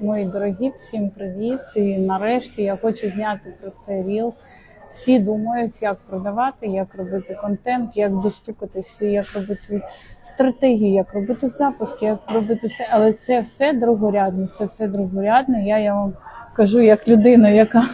Мої дорогі, всім привіт! І нарешті я хочу зняти про це Reels. Всі думають, як продавати, як робити контент, як достукатися, як робити стратегію, як робити запуски, як робити це. Але це все другорядне. Це все другорядне. Я, я вам кажу як людина, яка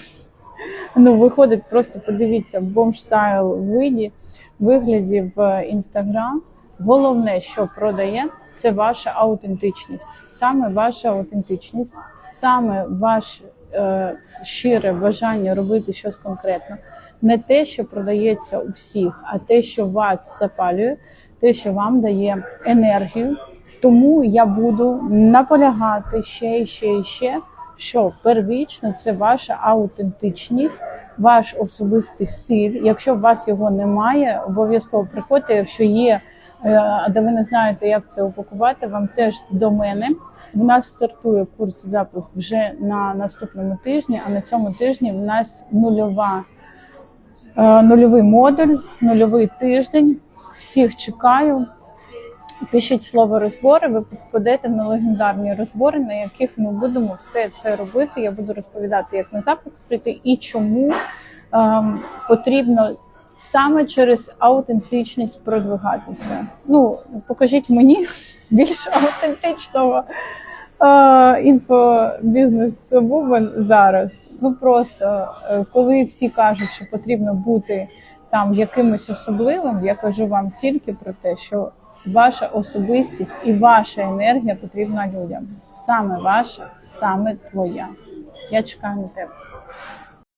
ну виходить, просто подивіться бомж-стайл виді, вигляді в інстаграм. Головне, що продає, це ваша аутентичність, саме ваша аутентичність, саме ваше е, щире бажання робити щось конкретно. Не те, що продається у всіх, а те, що вас запалює, те, що вам дає енергію. Тому я буду наполягати ще і ще і ще, що первічно це ваша аутентичність, ваш особистий стиль. Якщо у вас його немає, обов'язково приходьте. Якщо є, а де ви не знаєте, як це упакувати, вам теж до мене. У нас стартує курс запуск вже на наступному тижні, а на цьому тижні в нас нульова. Е, Нульовий модуль, нульовий тиждень. Всіх чекаю. Пишіть слово розбори, ви попадете на легендарні розбори, на яких ми будемо все це робити. Я буду розповідати, як на запуск прийти і чому ем, потрібно саме через аутентичність продвигатися. Ну, покажіть мені більш аутентичного е, інфобізнес-вумен зараз. Ну просто е, коли всі кажуть, що потрібно бути там якимось особливим, я кажу вам тільки про те, що ваша особистість і ваша енергія потрібна людям. Саме ваша, саме твоя. Я чекаю на тебе.